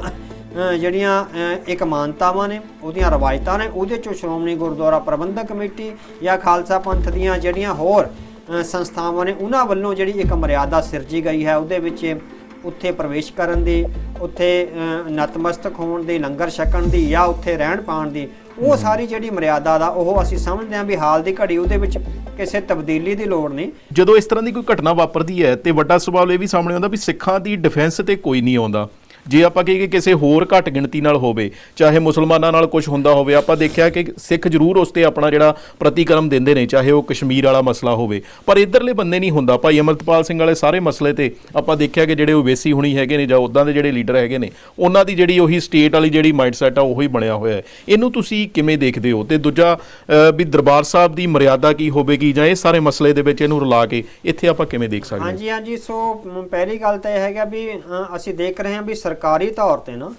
ਜਿਹੜੀਆਂ ਇੱਕ ਮਾਨਤਾਵਾਂ ਨੇ ਉਹਦੀਆਂ ਰਵਾਇਤਾਂ ਨੇ ਉਹਦੇ ਚੋਂ ਸ਼੍ਰੋਮਣੀ ਗੁਰਦੁਆਰਾ ਪ੍ਰਬੰਧਕ ਕਮੇਟੀ ਜਾਂ ਖਾਲਸਾ ਪੰਥ ਦੀਆਂ ਜਿਹੜੀਆਂ ਹੋਰ ਸੰਸਥਾਵਾਂ ਨੇ ਉਹਨਾਂ ਵੱਲੋਂ ਜਿਹੜੀ ਇੱਕ ਮਰਿਆਦਾ ਸਿਰਜੀ ਗਈ ਹੈ ਉਹਦੇ ਵਿੱਚ ਉੱਥੇ ਪ੍ਰਵੇਸ਼ ਕਰਨ ਦੀ ਉੱਥੇ ਨਤਮਸਤਕ ਹੋਣ ਦੀ ਲੰਗਰ ਛਕਣ ਦੀ ਜਾਂ ਉੱਥੇ ਰਹਿਣ ਪਾਣ ਦੀ ਉਹ ਸਾਰੀ ਜਿਹੜੀ ਮਰਿਆਦਾ ਦਾ ਉਹ ਅਸੀਂ ਸਮਝਦੇ ਹਾਂ ਵੀ ਹਾਲ ਦੀ ਘੜੀ ਉਹਦੇ ਵਿੱਚ ਕਿਸੇ ਤਬਦੀਲੀ ਦੀ ਲੋੜ ਨਹੀਂ। ਜਦੋਂ ਇਸ ਤਰ੍ਹਾਂ ਦੀ ਕੋਈ ਘਟਨਾ ਵਾਪਰਦੀ ਹੈ ਤੇ ਵੱਡਾ ਸਵਾਲ ਇਹ ਵੀ ਸਾਹਮਣੇ ਆਉਂਦਾ ਵੀ ਸਿੱਖਾਂ ਦੀ ਡਿਫੈਂਸ ਤੇ ਕੋਈ ਨਹੀਂ ਆਉਂਦਾ। ਜੇ ਆਪਾਂ ਕਹੀਏ ਕਿ ਕਿਸੇ ਹੋਰ ਘੱਟ ਗਿਣਤੀ ਨਾਲ ਹੋਵੇ, ਚਾਹੇ ਮੁਸਲਮਾਨਾਂ ਨਾਲ ਕੁਝ ਹੁੰਦਾ ਹੋਵੇ, ਆਪਾਂ ਦੇਖਿਆ ਕਿ ਸਿੱਖ ਜ਼ਰੂਰ ਉਸ ਤੇ ਆਪਣਾ ਜਿਹੜਾ ਪ੍ਰਤੀਕਰਮ ਦਿੰਦੇ ਨੇ, ਚਾਹੇ ਉਹ ਕਸ਼ਮੀਰ ਵਾਲਾ ਮਸਲਾ ਹੋਵੇ। ਪਰ ਇਧਰਲੇ ਬੰਦੇ ਨਹੀਂ ਹੁੰਦਾ। ਭਾਈ ਅਮਰਤਪਾਲ ਸਿੰਘ ਵਾਲੇ ਸਾਰੇ ਮਸਲੇ ਤੇ ਆਪਾਂ ਦੇਖਿਆ ਕਿ ਜਿਹੜੇ ਓਵੇਸੀ ਹੁਣੀ ਹੈਗੇ ਨੇ ਜਾਂ ਉਦਾਂ ਦੇ ਜਿਹੜੇ ਲੀਡਰ ਹੈਗੇ ਨੇ, ਉਹਨਾਂ ਦੀ ਜਿਹੜੀ ਉਹੀ ਸਟੇਟ ਵਾਲੀ ਜਿਹੜੀ ਮਾਈਂਡਸੈਟ ਆ, ਉਹੀ ਬਣਿਆ ਹੋਇਆ ਹੈ। ਇਹਨੂੰ ਤੁਸੀਂ ਕਿਵੇਂ ਦੇਖਦੇ ਹੋ? ਤੇ ਦੂਜਾ ਵੀ ਦਰਬਾਰ ਸਾਹਿਬ ਦੀ ਮਰਿਆਦਾ ਕੀ ਹੋਵੇਗੀ ਜਾਂ ਇਹ ਸਾਰੇ ਮਸਲੇ ਦੇ ਵਿੱਚ ਇਹਨੂੰ ਰਲਾ ਕੇ ਇੱਥੇ ਆਪਾਂ ਕਿਵੇਂ ਦੇਖ ਸਕਦੇ ਹਾਂ? ਹਾਂਜੀ ਹਾਂਜੀ। ਸੋ ਪਹਿਲੀ ਗੱਲ ਤਾਂ ਇਹ ਹੈਗਾ ਵੀ ਅਸੀਂ ਦੇਖ ਰਹੇ ਹਾਂ ਵੀ ਸਰਕਾਰੀ ਤੌਰ ਤੇ ਨਾ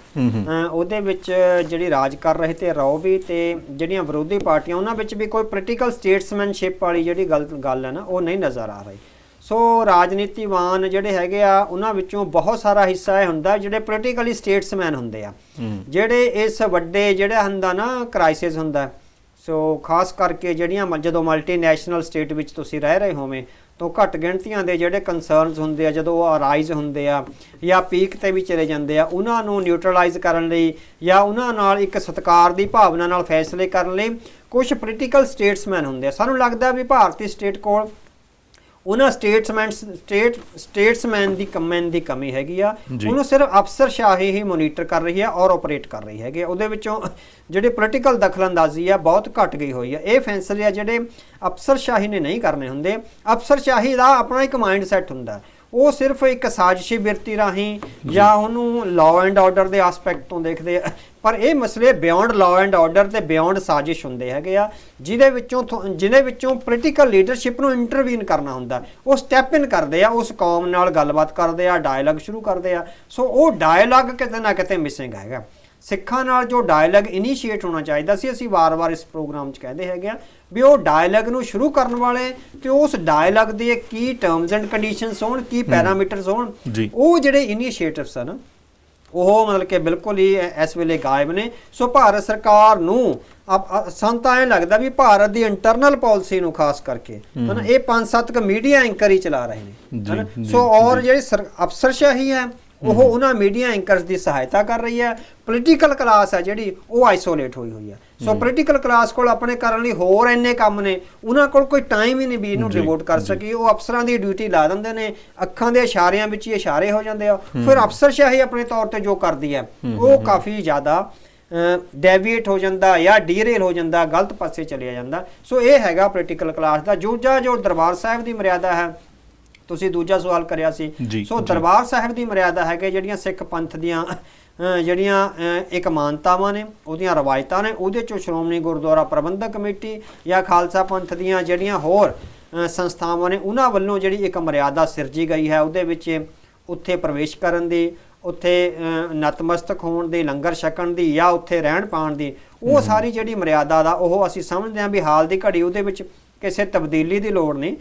ਉਹਦੇ ਵਿੱਚ ਜਿਹੜੀ ਰਾਜ ਕਰ ਰਹੇ ਤੇ ਰੋ ਵੀ ਤੇ ਜਿਹੜੀਆਂ ਵਿਰੋਧੀ ਪਾਰਟੀਆਂ ਉਹਨਾਂ ਵਿੱਚ ਵੀ ਕੋਈ ਪੋਲੀਟੀਕਲ ਸਟੇਟਸਮੈਨਸ਼ਿਪ ਵਾਲੀ ਜਿਹੜੀ ਗੱਲ ਗੱਲ ਹੈ ਨਾ ਉਹ ਨਹੀਂ ਨਜ਼ਰ ਆ ਰਹੀ। ਸੋ ਰਾਜਨੀਤੀਵਾਨ ਜਿਹੜੇ ਹੈਗੇ ਆ ਉਹਨਾਂ ਵਿੱਚੋਂ ਬਹੁਤ ਸਾਰਾ ਹਿੱਸਾ ਇਹ ਹੁੰਦਾ ਜਿਹੜੇ ਪੋਲੀਟੀਕਲੀ ਸਟੇਟਸਮੈਨ ਹੁੰਦੇ ਆ। ਜਿਹੜੇ ਇਸ ਵੱਡੇ ਜਿਹੜਾ ਹੁੰਦਾ ਨਾ ਕ੍ਰਾਈਸਿਸ ਹੁੰਦਾ। ਸੋ ਖਾਸ ਕਰਕੇ ਜਿਹੜੀਆਂ ਜਦੋਂ ਮਲਟੀਨੈਸ਼ਨਲ ਸਟੇਟ ਵਿੱਚ ਤੁਸੀਂ ਰਹਿ ਰਹੇ ਹੋਵੇਂ ਤੋਂ ਘੱਟ ਗਿਣਤੀਆਂ ਦੇ ਜਿਹੜੇ ਕਨਸਰਨਸ ਹੁੰਦੇ ਆ, ਜਦੋਂ ਉਹ ਅਰਾਈਜ਼ ਹੁੰਦੇ ਆ ਜਾਂ ਪੀਕ ਤੇ ਵੀ ਚਲੇ ਜਾਂਦੇ ਆ, ਉਹਨਾਂ ਨੂੰ ਨਿਊਟਰਲਾਈਜ਼ ਕਰਨ ਲਈ ਜਾਂ ਉਹਨਾਂ ਨਾਲ ਇੱਕ ਸਤਕਾਰ ਦੀ ਭਾਵਨਾ ਨਾਲ ਫੈਸਲੇ ਕਰਨ ਲਈ ਕੁਝ ਪੋਲੀਟੀਕਲ ਸਟੇਟਸਮੈਨ ਹੁੰਦੇ ਆ। ਸਾਨੂੰ ਲੱਗਦਾ ਵੀ ਭਾਰਤੀ ਸਟੇਟ ਕੋਲ ਉਹਨਾਂ ਸਟੇਟਸਮੈਨ ਸਟੇਟ ਸਟੇਟਸਮੈਨ ਦੀ ਕਮੈਨ ਦੀ ਕਮੀ ਹੈਗੀ ਆ। ਉਹਨੂੰ ਸਿਰਫ ਅਫਸਰਸ਼ਾਹੀ ਹੀ ਮੋਨੀਟਰ ਕਰ ਰਹੀ ਹੈ ਔਰ ਆਪਰੇਟ ਕਰ ਰਹੀ ਹੈਗੀ। ਉਹਦੇ ਵਿੱਚੋਂ ਜਿਹੜੇ ਪੋਲੀਟੀਕਲ ਦਖਲਅੰਦਾਜ਼ੀ ਆ ਬਹੁਤ ਘਟ ਗਈ ਹੋਈ ਆ ਇਹ ਫੈਸਲੇ ਆ ਜਿਹੜੇ ਅਫਸਰਸ਼ਾਹੀ ਨੇ ਨਹੀਂ ਕਰਨੇ ਹੁੰਦੇ ਅਫਸਰਸ਼ਾਹੀ ਦਾ ਆਪਣਾ ਇੱਕ ਮਾਈਂਡ ਸੈਟ ਹੁੰਦਾ ਉਹ ਸਿਰਫ ਇੱਕ ਸਾਜ਼ਿਸ਼ੀ ਬਿਰਤੀ ਰਾਹੀਂ ਜਾਂ। ਉਹਨੂੰ ਲਾਅ ਐਂਡ ਆਰਡਰ ਦੇ ਐਸਪੈਕਟ ਤੋਂ ਦੇਖਦੇ ਆ। ਪਰ ਇਹ ਮਸਲੇ ਬਿਯੋਂਡ ਲਾਅ ਐਂਡ ਆਰਡਰ ਤੇ ਬਿਯੋਂਡ ਸਾਜ਼ਿਸ਼ ਹੁੰਦੇ ਹੈਗੇ ਆ ਜਿਹਦੇ ਵਿੱਚੋਂ ਜਿਹਦੇ ਵਿੱਚੋਂ ਪੋਲੀਟੀਕਲ ਲੀਡਰਸ਼ਿਪ ਨੂੰ ਇੰਟਰਵੀਨ ਕਰਨਾ ਹੁੰਦਾ। ਉਹ ਸਟੈਪ ਇਨ ਕਰਦੇ ਆ ਉਸ ਕੌਮ ਨਾਲ ਗੱਲਬਾਤ ਕਰਦੇ ਆ ਡਾਇਲੌਗ ਸ਼ੁਰੂ ਕਰਦੇ ਆ। ਸੋ ਉਹ ਡਾਇਲੌਗ ਕਿਤੇ ਨਾ ਕਿਤੇ ਮਿਸਿੰਗ ਹੈਗਾ। ਸਿੱਖਾਂ ਨਾਲ ਜੋ ਡਾਇਲੌਗ ਇਨੀਸ਼ੀਏਟ ਹੋਣਾ ਚਾਹੀਦਾ ਸੀ ਅਸੀਂ ਵਾਰ-ਵਾਰ ਇਸ ਪ੍ਰੋਗਰਾਮ 'ਚ ਕਹਿੰਦੇ ਹੈਗੇ ਆ ਵੀ ਉਹ ਡਾਇਲੌਗ ਨੂੰ ਸ਼ੁਰੂ ਕਰਨ ਵਾਲੇ ਤੇ ਉਸ ਡਾਇਲੌਗ ਦੇ ਕੀ ਟਰਮਸ ਐਂਡ ਕੰਡੀਸ਼ਨਸ ਹੋਣ ਕੀ ਪੈਰਾਮੀਟਰਸ ਹੋਣ। ਉਹ ਜਿਹੜੇ ਇਨੀਸ਼ੀਏਟਿਵਸ ਹਨ ਉਹ ਮਤਲਬ ਕਿ ਬਿਲਕੁਲ ਹੀ ਇਸ ਵੇਲੇ ਗਾਇਬ ਨੇ ਸੋ ਭਾਰਤ ਸਰਕਾਰ ਨੂੰ ਅਪ- ਅ- ਸਾਨੂੰ ਤਾਂ ਐਂ ਲੱਗਦਾ ਵੀ ਭਾਰਤ ਦੀ ਇੰਟਰਨਲ ਪਾਲਿਸੀ ਨੂੰ ਖਾਸ ਕਰਕੇ ਹਨਾ ਇਹ ਪੰਜ ਸੱਤ ਕ ਮੀਡੀਆ ਐਂਕਰ ਹੀ ਚਲਾ ਰਹੇ ਨੇ ਹਨਾ? ਸੋ ਔਰ ਜਿਹੜੀ ਸਰ- ਅਫਸਰਸ਼ਾਹੀ ਹੈ ਉਹ ਉਹਨਾਂ ਮੀਡੀਆ ਐਂਕਰਸ ਦੀ ਸਹਾਇਤਾ ਕਰ ਰਹੀ ਹੈ ਪੋਲੀਟੀਕਲ ਕਲਾਸ ਹੈ ਜਿਹੜੀ ਉਹ ਆਈਸੋਲੇਟ ਹੋਈ ਹੋਈ ਹੈ। ਸੋ ਪੋਲੀਟੀਕਲ ਕਲਾਸ ਕੋਲ ਆਪਣੇ ਕਰਨ ਲਈ ਹੋਰ ਇੰਨੇ ਕੰਮ ਨੇ ਉਹਨਾਂ ਕੋਲ ਕੋਈ ਟਾਈਮ ਹੀ ਨਹੀਂ ਵੀ ਇਹਨੂੰ ਜੀ, ਡਿਵੋਟ ਕਰ ਜੀ। ਸਕੀ ਉਹ ਅਫਸਰਾਂ ਦੀ ਡਿਊਟੀ ਲਾ ਦਿੰਦੇ ਨੇ ਅੱਖਾਂ ਦੇ ਇਸ਼ਾਰਿਆਂ ਵਿੱਚ ਹੀ ਇਸ਼ਾਰੇ ਹੋ ਜਾਂਦੇ ਆ। ਫਿਰ ਅਫਸਰਸ਼ਾਹੀ ਆਪਣੇ ਤੌਰ ਤੇ ਜੋ ਕਰਦੀ ਹੈ ਉਹ ਕਾਫੀ ਜ਼ਿਆਦਾ ਡੈਵੀਏਟ ਹੋ ਜਾਂਦਾ ਜਾਂ ਡੀਰੇਲ ਹੋ ਜਾਂਦਾ ਗਲਤ ਪਾਸੇ ਚਲਿਆ ਜਾਂਦਾ। ਸੋ ਇਹ ਹੈਗਾ ਪੋਲੀਟੀਕਲ ਕਲਾਸ ਦਾ ਦੂਜਾ ਜੋ ਦਰਬਾਰ ਸਾਹਿਬ ਦੀ ਮਰਿਆਦਾ ਹੈ ਤੁਸੀਂ ਦੂਜਾ ਸਵਾਲ ਕਰਿਆ ਸੀ ਸੋ। ਦਰਬਾਰ ਸਾਹਿਬ ਦੀ ਮਰਿਆਦਾ ਹੈ ਕਿ ਜਿਹੜੀਆਂ ਸਿੱਖ ਪੰਥ ਦੀਆਂ ਜਿਹੜੀਆਂ ਇੱਕ ਮਾਨਤਾਵਾਂ ਨੇ ਉਹਦੀਆਂ ਰਵਾਇਤਾਂ ਨੇ ਉਹਦੇ ਚੋਂ ਸ਼੍ਰੋਮਣੀ ਗੁਰਦੁਆਰਾ ਪ੍ਰਬੰਧਕ ਕਮੇਟੀ ਜਾਂ ਖਾਲਸਾ ਪੰਥ ਦੀਆਂ ਜਿਹੜੀਆਂ ਹੋਰ ਸੰਸਥਾਵਾਂ ਨੇ ਉਹਨਾਂ ਵੱਲੋਂ ਜਿਹੜੀ ਇੱਕ ਮਰਿਆਦਾ ਸਿਰਜੀ ਗਈ ਹੈ ਉਹਦੇ ਵਿੱਚ ਉੱਥੇ ਪ੍ਰਵੇਸ਼ ਕਰਨ ਦੀ ਉੱਥੇ ਨਤਮਸਤਕ ਹੋਣ ਦੀ ਲੰਗਰ ਛਕਣ ਦੀ ਜਾਂ ਉੱਥੇ ਰਹਿਣ ਪਾਣ ਦੀ ਉਹ ਸਾਰੀ ਜਿਹੜੀ ਮਰਿਆਦਾ ਦਾ ਉਹ ਅਸੀਂ ਸਮਝਦੇ ਹਾਂ ਵੀ ਹਾਲ ਦੀ ਘੜੀ ਉਹਦੇ ਵਿੱਚ ਕਿਸੇ ਤਬਦੀਲੀ ਦੀ ਲੋੜ ਨਹੀਂ।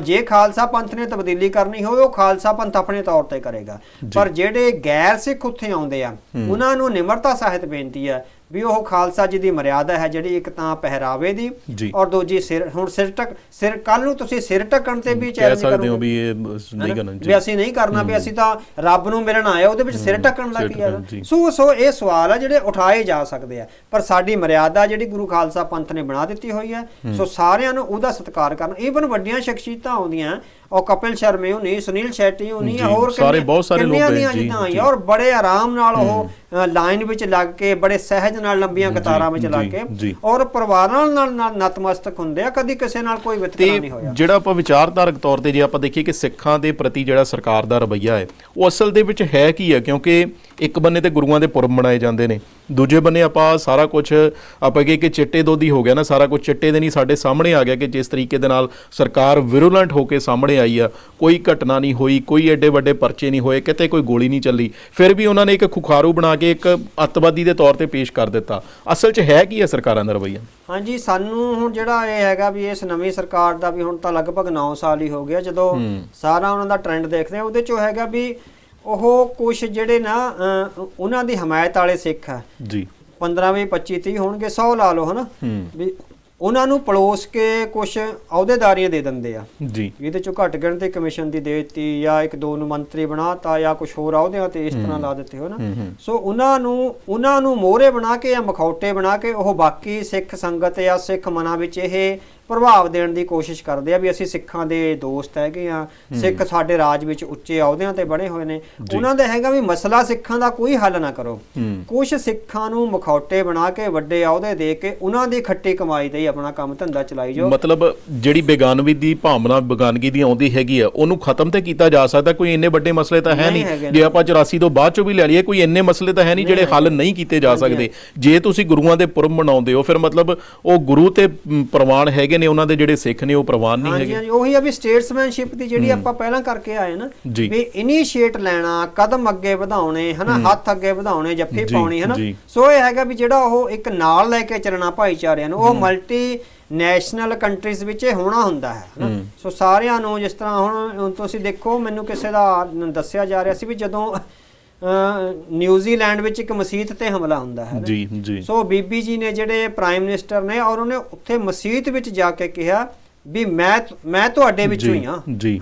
ਜੇ ਖਾਲਸਾ ਪੰਥ ਨੇ ਤਬਦੀਲੀ ਕਰਨੀ ਹੋਵੇ ਉਹ ਖਾਲਸਾ ਪੰਥ ਆਪਣੇ ਤੌਰ ਤੇ ਕਰੇਗਾ। ਪਰ ਜਿਹੜੇ ਗੈਰ ਸਿੱਖ ਉੱਥੇ ਆਉਂਦੇ ਆ ਉਹਨਾਂ ਨੂੰ ਨਿਮਰਤਾ ਸਾਹਿਤ ਬੇਨਤੀ ਹੈ ਵੀ ਉਹ ਖਾਲਸਾ ਜੀ ਦੀ ਮਰਿਆਦਾ ਹੈ ਜਿਹੜੀ ਇੱਕ ਤਾਂ ਪਹਿਰਾਵੇ ਦੀ। ਔਰ ਦੂਜੀ ਸਿਰ ਹੁਣ ਸਿਰ ਟਕ ਸਿਰ ਕੱਲ ਨੂੰ ਤੁਸੀਂ ਸਿਰ ਟਕਣ ਤੇ ਵੀ ਕਹਿ ਚੈਲੰਜ ਸਕਦੇ ਹੋ ਕਰੋਗੇ। ਵੀ ਇਹ ਨਹੀਂ ਕਰਨਾ ਵੀ ਅਸੀਂ ਨਹੀਂ ਕਰਨਾ ਵੀ ਅਸੀਂ ਤਾਂ ਰੱਬ ਨੂੰ ਮਿਲਣ ਆਏ ਉਹਦੇ ਵਿੱਚ ਸਿਰ ਟੱਕਣ ਲੱਗ ਗਿਆ। ਸੋ ਸੋ ਇਹ ਸਵਾਲ ਆ ਜਿਹੜੇ ਉਠਾਏ ਜਾ ਸਕਦੇ ਆ। ਪਰ ਸਾਡੀ ਮਰਿਆਦਾ ਜਿਹੜੀ ਗੁਰੂ ਖਾਲਸਾ ਪੰਥ ਨੇ ਬਣਾ ਦਿੱਤੀ ਹੋਈ ਹੈ ਸੋ ਸਾਰਿਆਂ ਨੂੰ ਉਹਦਾ ਸਤਿਕਾਰ ਕਰਨਾ ਈਵਨ ਵੱਡੀਆਂ ਸ਼ਖਸੀਅਤਾਂ ਆਉਂਦੀਆਂ ਉਹ ਕਪਿਲ ਸ਼ਰਮੇ ਹੋਣੀ ਸੁਨੀਲ ਸ਼ੈਟੀ ਹੋਣੀ ਜੀ, ਹੋਰ ਸਾਰੇ ਬਹੁਤ ਸਾਰੇ ਲੋਕ ਹੈ, ਜੀ, ਔਰ ਬੜੇ ਆਰਾਮ ਨਾਲ ਉਹ ਲਾਈਨ ਵਿੱਚ ਲੱਗ ਕੇ ਬੜੇ ਸਹਿਜ ਨਾਲ ਲੰਬੀਆਂ ਕਤਾਰਾਂ ਵਿੱਚ ਲੱਗ ਕੇ। ਔਰ ਪਰਿਵਾਰਾਂ ਨਾਲ ਨਾਲ ਨਤਮਸਤਕ ਹੁੰਦੇ ਆ ਕਦੀ ਕਿਸੇ ਨਾਲ ਕੋਈ ਵਿਤਕਰਾ ਨਹੀਂ ਹੋਇਆ। ਜਿਹੜਾ ਆਪਾਂ ਵਿਚਾਰਧਾਰਕ ਤੌਰ ਤੇ ਜੇ ਆਪਾਂ ਦੇਖੀਏ ਕਿ ਸਿੱਖਾਂ ਦੇ ਪ੍ਰਤੀ ਜਿਹੜਾ ਸਰਕਾਰ ਦਾ ਰਵੱਈਆ ਹੈ ਉਹ ਅਸਲ ਦੇ ਵਿੱਚ ਹੈ ਕੀ ਹੈ? ਕਿਉਂਕਿ ਇੱਕ ਬੰਨੇ ਤੇ ਗੁਰੂਆਂ ਦੇ ਪੁਰਬ ਮਨਾਏ ਜਾਂਦੇ ਨੇ ਦੂਜੇ ਬੰਨੇ ਆਪਾਂ ਸਾਰਾ ਕੁਝ ਆਪਾਂ ਕਹੇ ਕਿ ਚਿੱਟੇ ਦੋਧੀ ਹੋ ਗਿਆ ਨਾ ਸਾਰਾ ਕੁਝ ਚਿੱਟੇ ਦੇ ਨਹੀਂ ਸਾਡੇ ਸਾਹਮਣੇ ਆ ਗਿਆ ਕਿ ਜਿਸ ਤਰੀਕੇ ਦੇ ਨਾਲ ਸਰਕਾਰ ਵਿਰੂਲੈਂਟ ਹੋ ਕੇ ਸਾਹਮਣੇ ਆਈ ਆ। ਕੋਈ ਘਟਨਾ ਨਹੀਂ ਹੋਈ ਕੋਈ ਐਡੇ ਵੱਡੇ ਪਰਚੇ ਨਹੀਂ ਹੋਏ ਕਿਤੇ ਕੋਈ ਗੋਲੀ ਨਹੀਂ ਚੱਲੀ। ਫਿਰ ਵੀ ਉਹਨਾਂ ਨੇ ਇੱਕ ਖੁਖਾਰੂ ਬਣਾ ਕੇ ਇੱਕ ਅੱਤਵਾਦੀ ਦੇ ਤੌਰ ਤੇ ਪੇਸ਼ ਕਰ ਦਿੱਤਾ। ਅਸਲ 'ਚ ਹੈ ਕੀ ਹੈ ਸਰਕਾਰਾਂ ਦਾ ਰਵੱਈਆ? ਹਾਂਜੀ ਸਾਨੂੰ ਹੁਣ ਜਿਹੜਾ ਇਹ ਹੈਗਾ ਵੀ ਇਸ ਨਵੀਂ ਸਰਕਾਰ ਦਾ ਵੀ ਹੁਣ ਤਾਂ ਲਗਭਗ 9 ਸਾਲ ਹੀ ਹੋ ਗਿਆ। ਜਦੋਂ ਸਾਰਾ ਉਹਨਾਂ ਦਾ ਟ੍ਰੈਂਡ ਦੇਖਦੇ ਆ ਉਹਦੇ ਚੋਂ ਹੈਗਾ ਵੀ ਉਹ ਕੁਝ ਜਿਹੜੇ ਨਾ ਉਹਨਾਂ ਦੀ ਹਮਾਇਤ ਵਾਲੇ ਸਿੱਖ ਆ ਜੀ। 15 ਵੀਹ 25 30 ਹੋਣਗੇ 100 ਲਾ ਲਓ ਹਨਾ? ਵੀ ਉਹਨਾਂ ਨੂੰ ਪਲੋਸ ਕੇ ਕੁਝ ਅਹੁਦੇਦਾਰੀਆਂ ਦੇ ਦਿੰਦੇ ਆ। ਜੀ। ਇਹਦੇ ਚੋਂ ਘੱਟ ਗਿਣਤੀ ਕਮਿਸ਼ਨ ਦੀ ਦੇ ਦਿੱਤੀ ਜਾਂ ਇੱਕ ਦੋ ਨੂੰ ਮੰਤਰੀ ਬਣਾਤਾ ਜਾਂ ਕੁਝ ਹੋਰ ਅਹੁਦਿਆਂ ਤੇ ਇਸ ਤਰ੍ਹਾਂ ਲਾ ਦਿੱਤੇ ਹੋ ਨਾ ਸੋ ਉਹਨਾਂ ਨੂੰ ਉਹਨਾਂ ਨੂੰ ਮੋਹਰੇ ਬਣਾ ਕੇ ਜਾਂ ਮਖੌਟੇ ਬਣਾ ਕੇ ਉਹ ਬਾਕੀ ਸਿੱਖ ਸੰਗਤ ਜਾਂ ਸਿੱਖ ਮਨਾਂ ਵਿੱਚ ਇਹ ਪ੍ਰਭਾਵ ਦੇਣ ਦੀ ਕੋਸ਼ਿਸ਼ ਕਰਦੇ ਆ ਵੀ ਅਸੀਂ ਸਿੱਖਾਂ ਦੇ ਦੋਸਤ ਹੈਗੇ ਆ ਸਿੱਖ ਸਾਡੇ ਰਾਜ ਵਿੱਚ ਉੱਚੇ ਅਹੁਦਿਆਂ ਤੇ ਬਣੇ ਹੋਏ ਨੇ। ਉਹਨਾਂ ਦਾ ਹੈਗਾ ਵੀ ਮਸਲਾ ਸਿੱਖਾਂ ਦਾ ਕੋਈ ਹੱਲ ਨਾ ਕਰੋ। ਕੁਝ ਸਿੱਖਾਂ ਨੂੰ ਮਖੌਟੇ ਬਣਾ ਕੇ ਵੱਡੇ ਅਹੁਦੇ ਦੇ ਕੇ ਉਹਨਾਂ ਦੀ ਖੱਟੀ ਕਮਾਈ ਤੇ ਹੀ ਆਪਣਾ ਕੰਮ ਧੰਦਾ ਚਲਾਈ ਜਾਓ। ਮਤਲਬ ਜਿਹੜੀ ਬੇਗਾਨਗੀ ਦੀ ਭਾਵਨਾ ਬੇਗਾਨਗੀ ਦੀ ਆਉਂਦੀ ਹੈਗੀ ਆ ਉਹਨੂੰ ਖਤਮ ਤੇ ਕੀਤਾ ਜਾ ਸਕਦਾ ਕੋਈ ਇੰਨੇ ਵੱਡੇ ਮਸਲੇ ਤਾਂ ਹੈ ਨਹੀਂ ਹੈਗੇ ਜੇ ਆਪਾਂ 84 ਤੋਂ ਬਾਅਦ ਚੋਂ ਵੀ ਲੈ ਲਈਏ ਕੋਈ ਇੰਨੇ ਮਸਲੇ ਤਾਂ ਹੈ ਨਹੀਂ ਜਿਹੜੇ ਹੱਲ ਨਹੀਂ ਕੀਤੇ ਜਾ ਸਕਦੇ। ਜੇ ਤੁਸੀਂ ਗੁਰੂਆਂ ਦੇ ਪੁਰਬ ਮਨਾਉਂਦੇ ਹੋ ਫਿਰ ਮਤਲਬ ਉਹ ਗੁਰੂ ਤੇ ਮ, ਪ੍ਰਵਾਨ ਹੈਗੇ ਨੇ ਉਹਨਾਂ ਦੇ ਜਿਹੜੇ ਸਿੱਖ ਨੇ ਉਹ ਪ੍ਰਵਾਨ ਨਹੀਂ ਹੈਗੇ? ਹਾਂਜੀ ਉਹੀ ਆ ਵੀ ਸਟੇਟਸਮੈਨਸ਼ਿਪ ਦੀ ਜਿਹੜੀ ਆਪਾਂ ਪਹਿਲਾਂ ਕਰਕੇ ਆਏ ਨਾ। ਵੀ ਇਨੀਸ਼ੀਏਟ ਲੈਣਾ ਕਦਮ ਅੱਗੇ ਵਧਾਉਣੇ ਹਨਾ ਹੱਥ ਅੱਗੇ ਵਧਾਉਣੇ ਜੱਫੀ ਪਾਉਣੀ ਹਨਾ। ਸੋ ਇਹ ਹੈਗਾ ਵੀ ਜਿਹੜਾ ਉਹ ਇੱਕ ਨਾਲ ਲੈ ਕੇ ਚੱਲਣਾ ਭਾਈਚਾਰਿਆਂ ਨੂੰ ਉਹ ਮਲਟੀ ਨੈਸ਼ਨਲ ਕੰਟਰੀਜ਼ ਵਿੱਚ ਇਹ ਹੋਣਾ ਹੁੰਦਾ ਹੈ ਸੋ ਸਾਰਿਆਂ ਨੂੰ ਜਿਸ ਤਰ੍ਹਾਂ ਹੁਣ ਤੁਸੀਂ ਦੇਖੋ ਮੈਨੂੰ ਕਿਸੇ ਦਾ ਦੱਸਿਆ ਜਾ ਰਿਹਾ ਸੀ ਵੀ ਜਦੋਂ ਨਿਊਜ਼ੀਲੈਂਡ ਵਿੱਚ ਇੱਕ ਮਸਜਿਦ ਤੇ ਹਮਲਾ ਹੁੰਦਾ ਹੈ। ਜੀ ਜੀ ਸੋ ਬੀਬੀ ਜੀ ਨੇ ਜਿਹੜੇ ਪ੍ਰਾਈਮ ਮਿਨਿਸਟਰ ਨੇ ਔਰ ਉਹਨੇ ਉੱਥੇ ਮਸਜਿਦ ਵਿੱਚ ਜਾ ਕੇ ਕਿਹਾ ਵੀ ਮੈਂ ਮੈਂ ਤੁਹਾਡੇ ਵਿੱਚੋਂ ਹੀ ਹਾਂ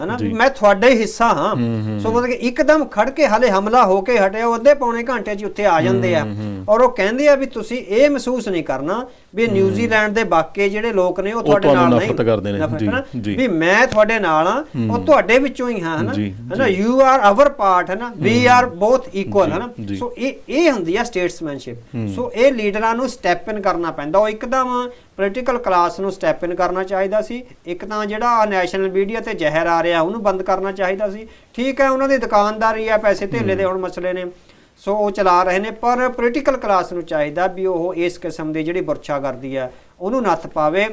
ਹਨਾ। ਮੈਂ ਤੁਹਾਡਾ ਹੀ ਹਿੱਸਾ ਹਾਂ। ਸੋ ਮਤਲਬ ਕਿ ਇੱਕਦਮ ਖੜ ਕੇ ਹਲੇ ਹਮਲਾ ਹੋ ਕੇ ਹਟਿਆ ਉਹ ਅੱਧੇ ਪੌਣੇ ਘੰਟੇ 'ਚ ਉੱਥੇ ਆ ਜਾਂਦੇ ਆ। ਔਰ ਉਹ ਕਹਿੰਦੇ ਆ ਵੀ ਤੁਸੀਂ ਇਹ ਮਹਿਸੂਸ ਨਹੀਂ ਕਰਨਾ ਵੀ ਨਿਊਜ਼ੀਲੈਂਡ ਦੇ ਬਾਕੀ ਜਿਹੜੇ ਲੋਕ ਨੇ ਉਹ ਤੁਹਾਡੇ ਨਾਲ ਨਹੀਂ। ਨਫ਼ਰਤ ਕਰਦੇ ਨੇ, ਨਫ਼ਰਤ, ਜੀ, ਹਨਾ? ਵੀ ਮੈਂ ਤੁਹਾਡੇ ਨਾਲ ਆ ਉਹ ਤੁਹਾਡੇ ਵਿੱਚੋਂ ਹੀ ਹਾਂ ਹਨਾ? ਹਨਾ? ਯੂ ਆਰ ਆਵਰ ਪਾਰਟ ਹੈ। ਨਾ ਵੀ ਆਰ ਬੋਥ ਇਕੁਅਲ ਹੈ ਨਾ ਜੀ। ਸੋ ਇਹ ਇਹ ਹੁੰਦੀ ਆ ਸਟੇਟਸਮੈਨਸ਼ਿਪ ਸੋ ਇਹ ਲੀਡਰਾਂ ਨੂੰ ਸਟੈਪ ਇਨ ਕਰਨਾ ਪੈਂਦਾ। ਉਹ ਇੱਕਦਮ ਪੋਲੀਟੀਕਲ ਕਲਾਸ ਨੂੰ ਸਟੈਪ ਇਨ ਕਰਨਾ ਚਾਹੀਦਾ ਸੀ। ਇੱਕ ਤਾਂ ਜਿਹੜਾ ਨੈਸ਼ਨਲ ਮੀਡੀਆ ਤੇ ਜ਼ਹਿਰ ਆ ਰਿਹਾ ਉਹਨੂੰ ਬੰਦ ਕਰਨਾ ਚਾਹੀਦਾ ਸੀ। ਠੀਕ ਹੈ ਉਹਨਾਂ ਦੀ ਦੁਕਾਨਦਾਰੀ ਆ ਪੈਸੇ ਧੇਲੇ ਦੇ ਹੁਣ ਮਸਲੇ ਨੇ। ਸੋ ਉਹ ਚਲਾ ਰਹੇ ਨੇ ਪਰ ਪੋਲੀਟੀਕਲ ਕਲਾਸ ਨੂੰ ਚਾਹੀਦਾ ਵੀ ਉਹ ਇਸ ਕਿਸਮ ਦੀ ਜਿਹੜੀ ਬੁਰਛਾ ਕਰਦੀ ਆ ਉਹਨੂੰ ਨੱਥ ਪਾਵੇ।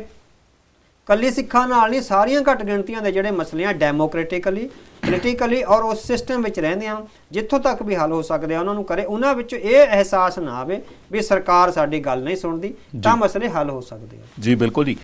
ਕੱਲੀ ਸਿੱਖਾਂ ਨਾਲ ਨਹੀਂ ਸਾਰੀਆਂ ਘੱਟ ਗਿਣਤੀਆਂ ਦੇ ਜਿਹੜੇ ਮਸਲੇ ਆ ਡੈਮੋਕ੍ਰੈਟਿਕਲੀ ਪੋਲੀਟੀਕਲੀ ਔਰ ਉਸ ਸਿਸਟਮ ਵਿੱਚ ਰਹਿੰਦੇ ਆ ਜਿੱਥੋਂ ਤੱਕ ਵੀ ਹੱਲ ਹੋ ਸਕਦੇ ਆ ਉਹਨਾਂ ਨੂੰ ਕਰੇ। ਉਹਨਾਂ ਵਿੱਚ ਇਹ ਅਹਿਸਾਸ ਨਾ ਆਵੇ ਵੀ ਸਰਕਾਰ ਸਾਡੀ ਗੱਲ ਨਹੀਂ ਸੁਣਦੀ ਤਾਂ ਮਸਲੇ ਹੱਲ ਹੋ ਸਕਦੇ ਆ। ਜੀ ਬਿਲਕੁਲ ਜੀ।